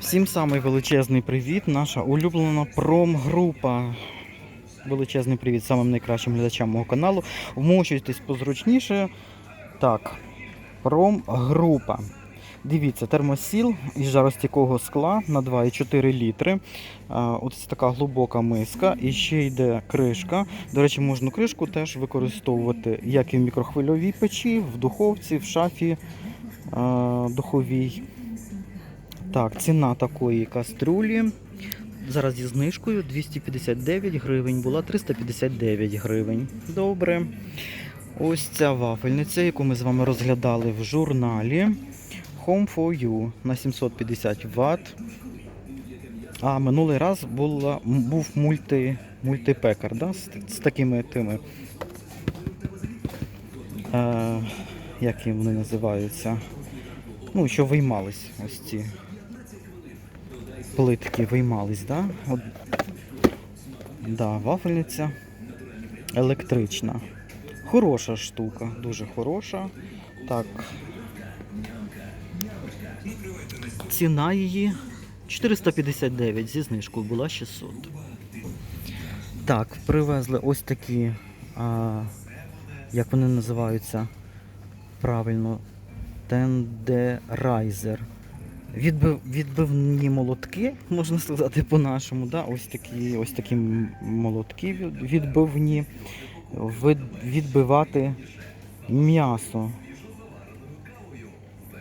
Всім самий величезний привіт, наша улюблена промгрупа. Величезний привіт самим найкращим глядачам мого каналу. Вмощуйтесь позручніше. Так, промгрупа. Дивіться, термосіл із жаростійкого скла на 2,4 літри. Ось така глибока миска. І ще йде кришка. До речі, можна кришку теж використовувати як і в мікрохвильовій печі, в духовці, в шафі духовій. Так, ціна такої каструлі. Зараз зі знижкою 259 гривень, була 359 гривень. Добре. Ось ця вафельниця, яку ми з вами розглядали в журналі. Home for You на 750 Вт. А минулий раз була, був мульти, мультипекар, да? з, з такими тими. Е, як вони називаються? Ну, що виймались ось ці плитки виймались, да? От, да, вафельниця електрична. Хороша штука, дуже хороша. Так. Ціна її 459 зі знижкою була 600. Так, привезли ось такі, а, як вони називаються правильно, тендерайзер. Відбив, відбивні молотки, можна сказати по-нашому. Да? Ось такі, ось такі молотки відбивні. Вид- відбивати м'ясо.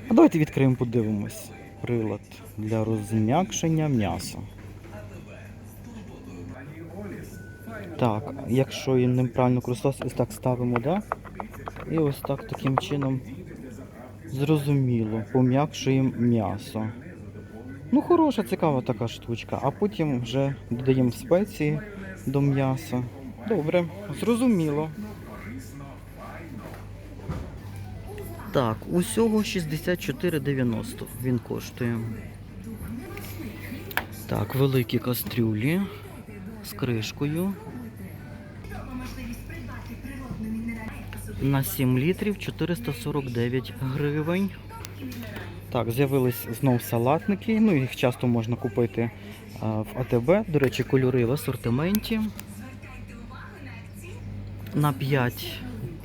А давайте відкриємо, подивимось. Прилад для розм'якшення м'яса. Так, якщо ним правильно користувався, ось так ставимо, да? І ось так таким чином Зрозуміло, пом'якшуємо м'ясо. Ну, хороша, цікава така штучка. А потім вже додаємо спеції до м'яса. Добре, зрозуміло. Так, усього 64,90 він коштує. Так, великі кастрюлі з кришкою. На 7 літрів 449 гривень. Так, з'явились знов салатники. Ну, їх часто можна купити в АТБ. До речі, кольори в асортименті. На 5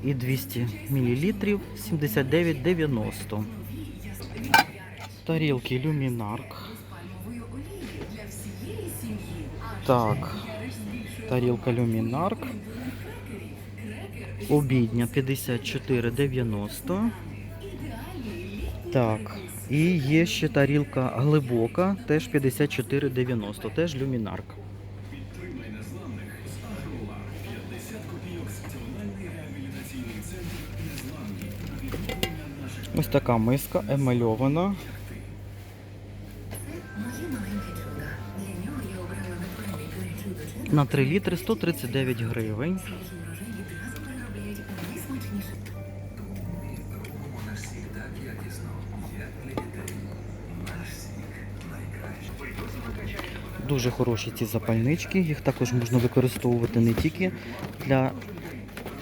і 200 мл 79,90. Тарілки люмінарк. Так. Тарілка люмінарк. Обідня 54,90. Так. І є ще тарілка глибока, теж 54,90, теж люмінарк. Ось така миска емальована. На 3 літри 139 гривень. Дуже хороші ці запальнички, їх також можна використовувати не тільки для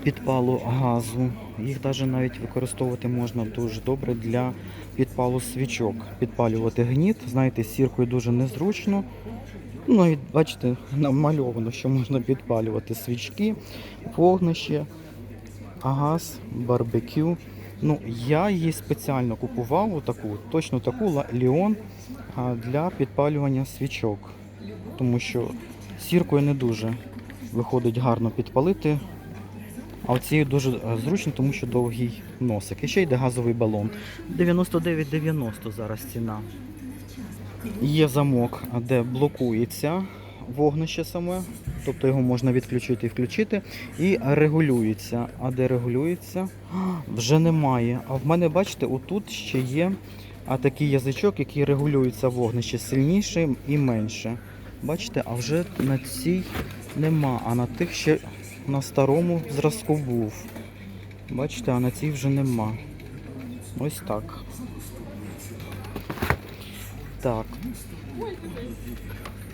підпалу газу, їх навіть навіть використовувати можна дуже добре для підпалу свічок. Підпалювати гніт, знаєте, сіркою дуже незручно. Ну, навіть бачите, намальовано, що можна підпалювати свічки, вогнище, газ, барбекю. Ну, я її спеціально купував, отаку, точно таку Ліон для підпалювання свічок. Тому що сіркою не дуже виходить гарно підпалити. А оцією дуже е, зручно, тому що довгий носик. І ще йде газовий балон. 99,90 зараз ціна. Є замок, де блокується вогнище саме, тобто його можна відключити і включити. І регулюється. А де регулюється? Вже немає. А в мене, бачите, отут ще є такий язичок, який регулюється вогнище сильніше і менше. Бачите, а вже на цій нема, а на тих ще на старому зразку був. Бачите, а на цій вже нема. Ось так. Так.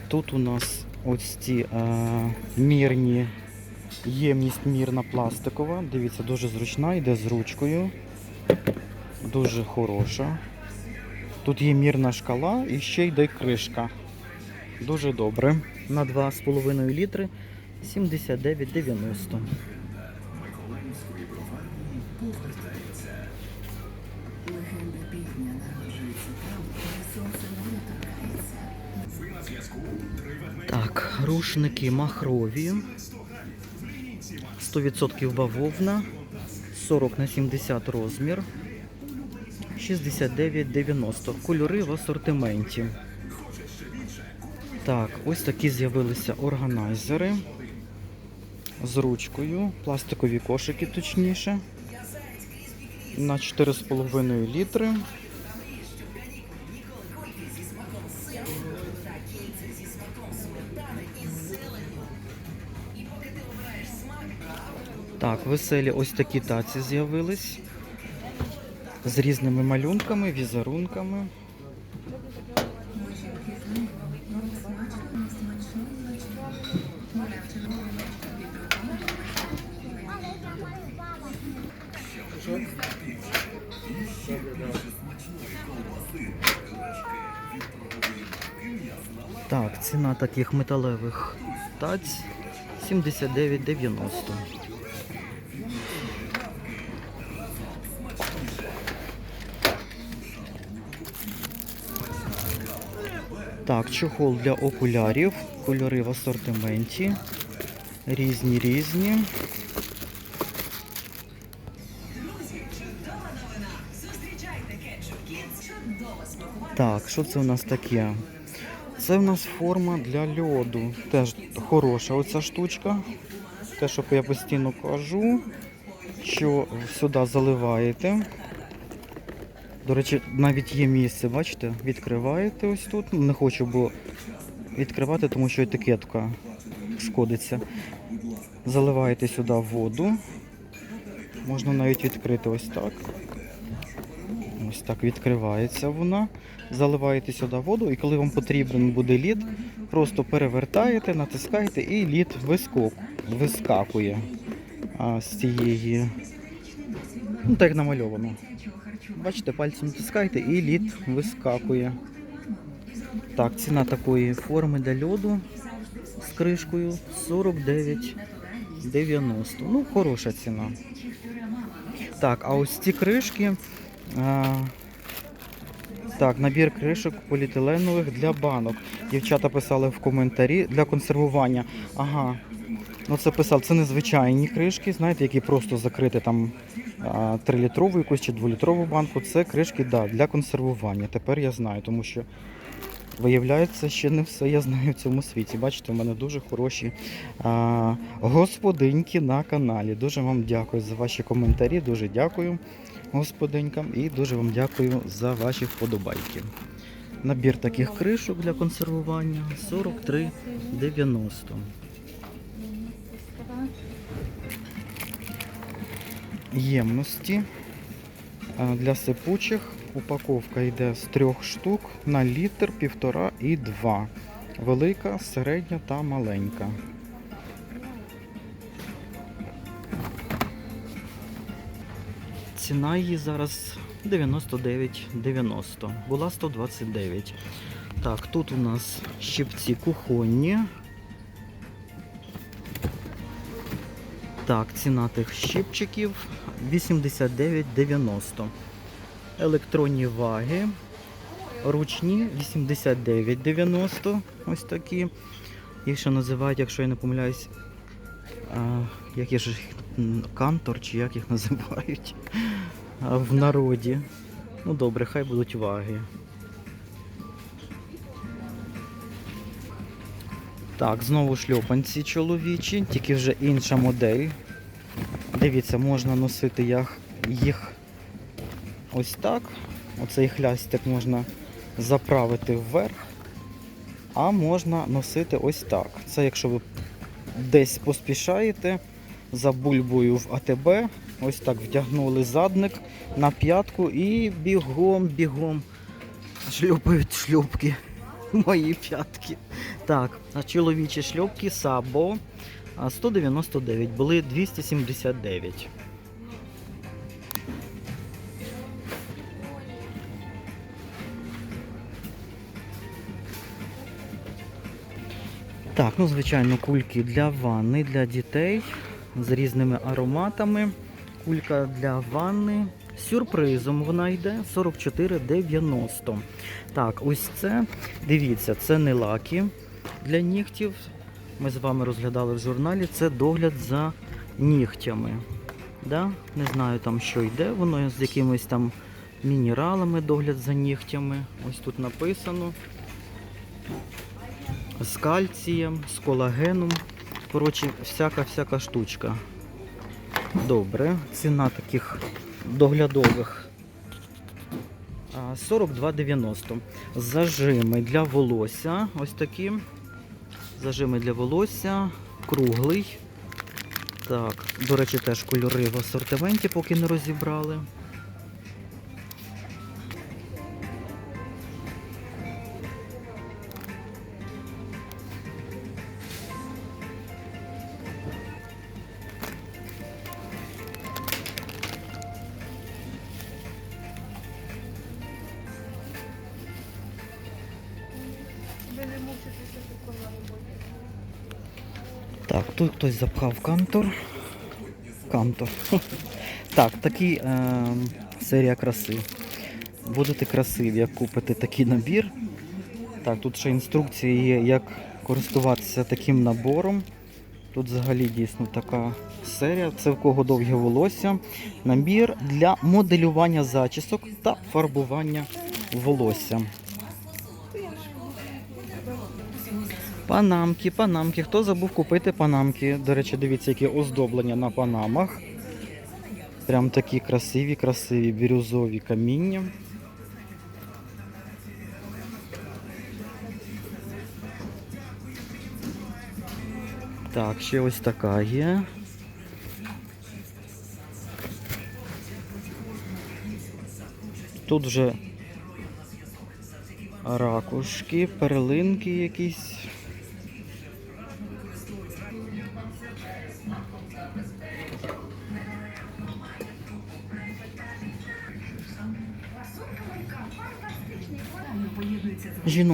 Тут у нас ось ці е, мірні, ємність мірна пластикова. Дивіться, дуже зручна, йде з ручкою. Дуже хороша. Тут є мірна шкала і ще йде кришка. Дуже добре. На 2,5 літри 79,90. Легенда півдня народжується там, де сонце не торкається. Так, рушники махрові. 100% бавовна. 40 на 70 розмір. 69,90. Кольори в асортименті. Так, ось такі з'явилися органайзери з ручкою, пластикові кошики точніше. На 4,5 літри. Так, веселі ось такі таці з'явились. З різними малюнками, візерунками. Так, ціна таких металевих таць 79,90. Так, чохол для окулярів, кольори в асортименті. Різні різні. Так, що це у нас таке? Це у нас форма для льоду. Теж хороша оця штучка. Те, що я постійно кажу, що сюди заливаєте. До речі, навіть є місце, бачите, відкриваєте ось тут. Не хочу бо відкривати, тому що етикетка шкодиться. Заливаєте сюди воду. Можна навіть відкрити ось так. Ось так відкривається вона. Заливаєте сюди воду, і коли вам потрібен буде лід, просто перевертаєте, натискаєте і лід вискакує а, з цієї. Ну, так намальовано. Бачите, пальцем натискаєте і лід вискакує. Так, ціна такої форми для льоду з кришкою 49,90. Ну, хороша ціна. Так, а ось ці кришки. Так, набір кришок поліетиленових для банок. Дівчата писали в коментарі для консервування. Ага. Ну це писав, це незвичайні кришки, знаєте, які просто закрити там 3-літрову якусь чи 2-літрову банку. Це кришки да, для консервування. Тепер я знаю, тому що виявляється, ще не все я знаю в цьому світі. Бачите, у мене дуже хороші а, господиньки на каналі. Дуже вам дякую за ваші коментарі. Дуже дякую господинькам і дуже вам дякую за ваші вподобайки. Набір таких кришок для консервування 43,90. Ємності для сипучих. Упаковка йде з трьох штук на літр, півтора і два. Велика, середня та маленька. Ціна її зараз 99,90. Була 129. Так, тут у нас щипці кухонні. Так, ціна тих щипчиків 89,90. Електронні ваги. Ручні 89,90. Ось такі. Їх ще називають, якщо я не помиляюсь, а, як є ж їх, кантор, чи як їх називають в народі. Ну добре, хай будуть ваги. Так, знову шльопанці чоловічі, тільки вже інша модель. Дивіться, можна носити їх, ось так. Оцей хлястик можна заправити вверх, а можна носити ось так. Це якщо ви десь поспішаєте за бульбою в АТБ. Ось так вдягнули задник на п'ятку і бігом-бігом шльопають шльопки. Мої п'ятки. Так, а чоловічі шльопки Сабо 199, були 279. Так, ну звичайно, кульки для ванни, для дітей з різними ароматами. Кулька для ванни. З сюрпризом вона йде 44,90. Так, ось це. Дивіться, це не лаки для нігтів. Ми з вами розглядали в журналі. Це догляд за нігтями. Да? Не знаю там, що йде. Воно з якимись там мінералами догляд за нігтями. Ось тут написано з кальцієм, з колагеном. Коротше, всяка-всяка штучка. Добре, ціна таких доглядових 42,90. Зажими для волосся. Ось такі. Зажими для волосся. Круглий. Так, до речі, теж кольори в асортименті, поки не розібрали. Так, тут хтось запхав кантор. Кантор. Так, такий е, серія краси. Будете красиві, як купите такий набір. Так, тут ще інструкції є, як користуватися таким набором. Тут взагалі дійсно така серія. Це в кого довге волосся. Набір для моделювання зачісок та фарбування волосся. Панамки, панамки. Хто забув купити панамки? До речі, дивіться, які оздоблення на панамах. Прям такі красиві, красиві бірюзові каміння. Так, ще ось така є. Тут вже ракушки, перлинки якісь.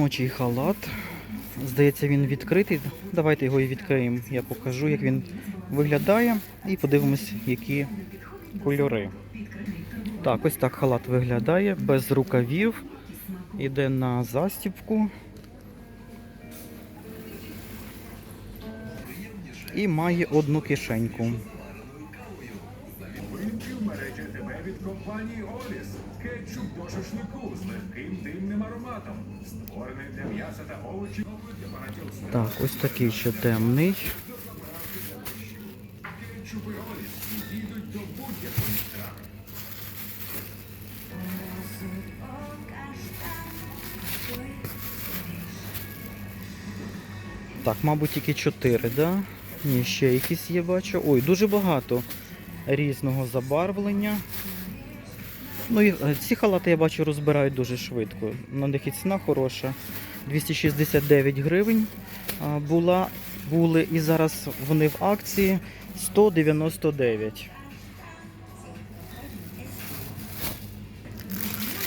Жіночий халат. Здається, він відкритий. Давайте його і відкриємо. Я покажу, як він виглядає, і подивимось, які кольори. Так, ось так халат виглядає, без рукавів. Іде на застібку. І має одну кишеньку. Винки вбереже тебе від компанії Оліс. Кетчуп до шашлику з легким димним ароматом. Створений для м'яса та овочів для багатьох страв. Так, ось такий ще темний. Кетчупи Оліс підійдуть до будь-якої страви. Так, мабуть, тільки 4, да? Ні, ще якісь є, бачу. Ой, дуже багато різного забарвлення. Ну е, ці халати я бачу розбирають дуже швидко. На них і ціна хороша. 269 гривень була, були, і зараз вони в акції 199.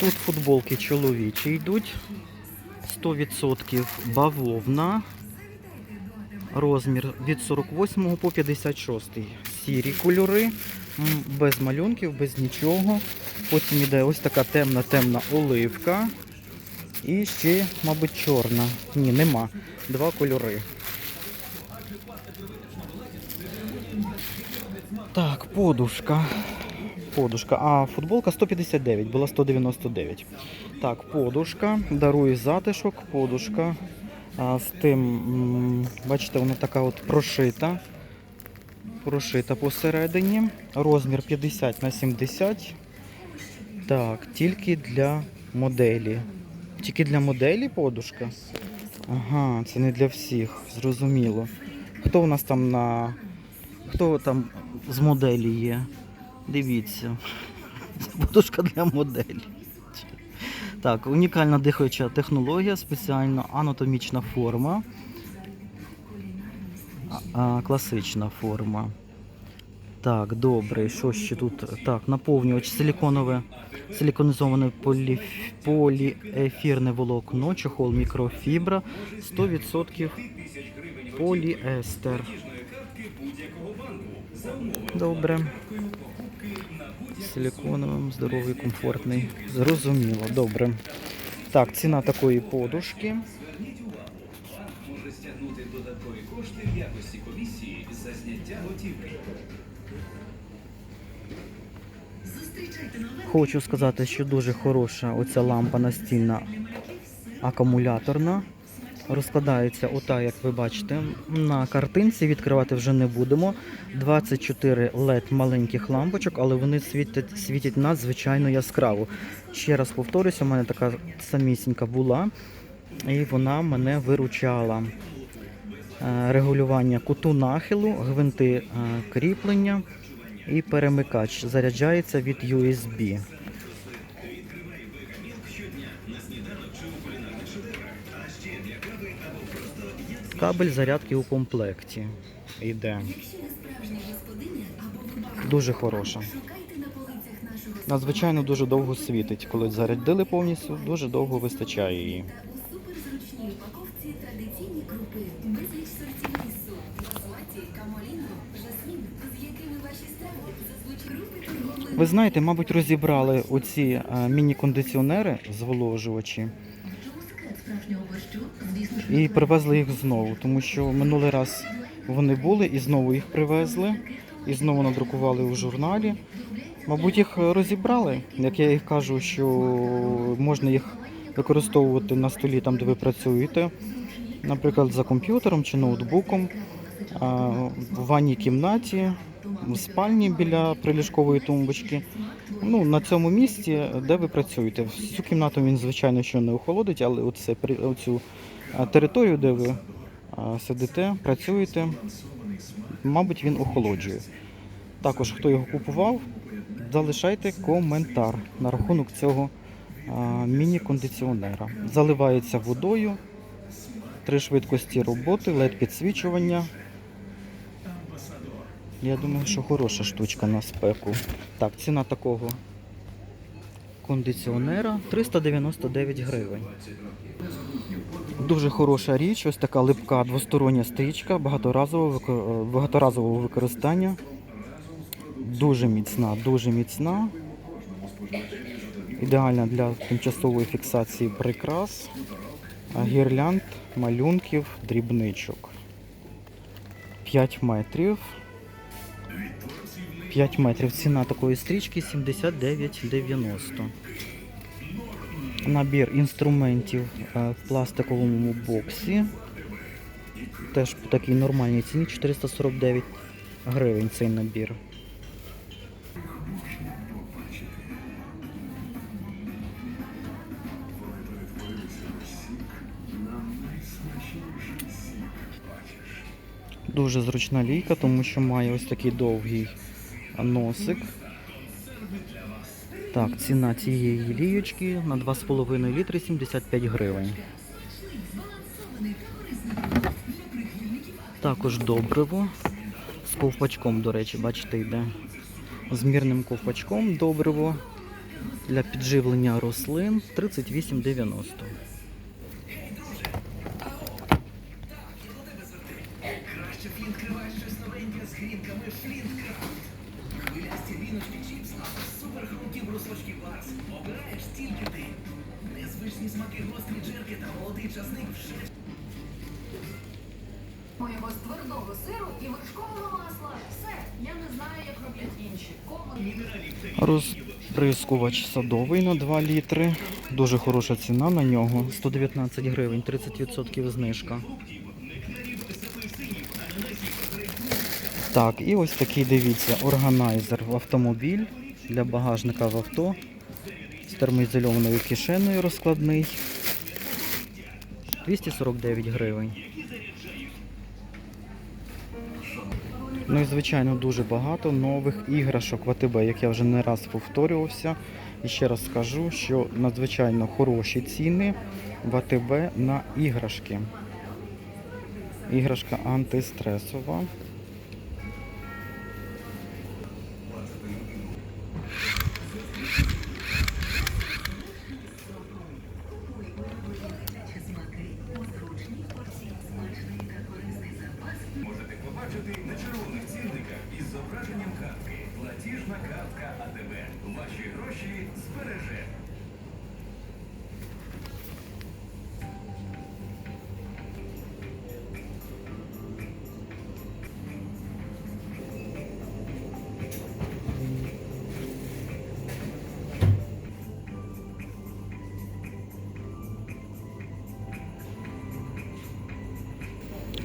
Тут футболки чоловічі йдуть. 100% бавовна. Розмір від 48 по 56. Сірі кольори, без малюнків, без нічого. Потім іде ось така темна-темна оливка. І ще, мабуть, чорна. Ні, нема. Два кольори. Так, подушка. Подушка. А футболка 159, була 199. Так, подушка. Дарує затишок, подушка. А, з тим, бачите, вона така от прошита. Прошита посередині. Розмір 50 на 70. Так, тільки для моделі. Тільки для моделі подушка? Ага, це не для всіх, зрозуміло. Хто у нас там на. Хто там з моделі є? Дивіться. Це подушка для моделі. Так, унікальна дихаюча технологія, спеціальна анатомічна форма. А, класична форма. Так, добре, що ще тут? Так, наповнювач силіконове, силіконізоване полі, поліефірне волокно, чохол мікрофібра, 100% поліестер. Добре. Силіконовим, здоровий, комфортний. Зрозуміло, добре. Так, ціна такої подушки. Стягнути додаткові кошти в якості комісії за зняття готівки. Хочу сказати, що дуже хороша оця лампа настільна акумуляторна. Розкладається ота, як ви бачите, на картинці. Відкривати вже не будемо. 24 LED маленьких лампочок, але вони світять, світять надзвичайно яскраво. Ще раз повторюся, у мене така самісінька була, і вона мене виручала. Е, Регулювання куту нахилу, гвинти е, кріплення і перемикач. Заряджається від USB. Кабель зарядки у комплекті. Йде. Дуже хороша. Надзвичайно дуже довго світить. Коли зарядили повністю, дуже довго вистачає її. Ви знаєте, мабуть, розібрали оці е, міні-кондиціонери зволожувачі. І привезли їх знову, тому що минулий раз вони були і знову їх привезли, і знову надрукували у журналі. Мабуть, їх розібрали, як я їх кажу, що можна їх використовувати на столі там, де ви працюєте, наприклад, за комп'ютером чи ноутбуком, в ванній кімнаті, в спальні біля приліжкової тумбочки. Ну, на цьому місці, де ви працюєте. Всю кімнату він, звичайно, що не охолодить, але оце, оцю територію, де ви сидите, працюєте, мабуть, він охолоджує. Також, хто його купував, залишайте коментар на рахунок цього міні-кондиціонера. Заливається водою, три швидкості роботи, led підсвічування. Я думаю, що хороша штучка на спеку. Так, ціна такого кондиціонера 399 гривень. Дуже хороша річ, ось така липка двостороння стрічка багаторазового, багаторазового використання. Дуже міцна, дуже міцна. Ідеальна для тимчасової фіксації прикрас, гірлянд, малюнків, дрібничок. 5 метрів. 5 метрів. Ціна такої стрічки 79,90. Набір інструментів е, в пластиковому боксі. Теж по такій нормальній ціні 449 гривень цей набір. Дуже зручна лійка, тому що має ось такий довгий носик. Так, ціна цієї лієчки на 2,5 літри 75 гривень. Також добриво з ковпачком, до речі, бачите, йде. З мірним ковпачком добриво для підживлення рослин 38,90. Розприскувач садовий на 2 літри. Дуже хороша ціна на нього. 119 гривень, 30% знижка. Так, і ось такий, дивіться, органайзер в автомобіль для багажника в авто. З термоізольованою кишеною розкладний. 249 гривень. Ну і звичайно дуже багато нових іграшок в АТБ, як я вже не раз повторювався. І ще раз скажу, що надзвичайно хороші ціни в АТБ на іграшки. Іграшка антистресова.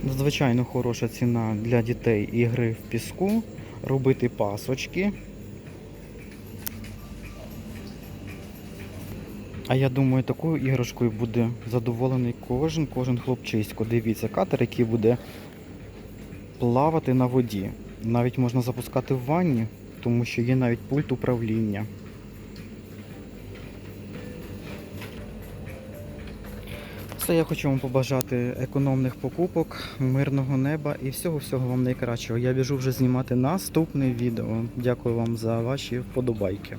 Надзвичайно хороша ціна для дітей ігри в піску, робити пасочки. А я думаю, такою іграшкою буде задоволений кожен, кожен хлопчисько. Дивіться, катер, який буде плавати на воді. Навіть можна запускати в ванні, тому що є навіть пульт управління. Все, я хочу вам побажати економних покупок, мирного неба і всього-всього вам найкращого. Я біжу вже знімати наступне відео. Дякую вам за ваші вподобайки.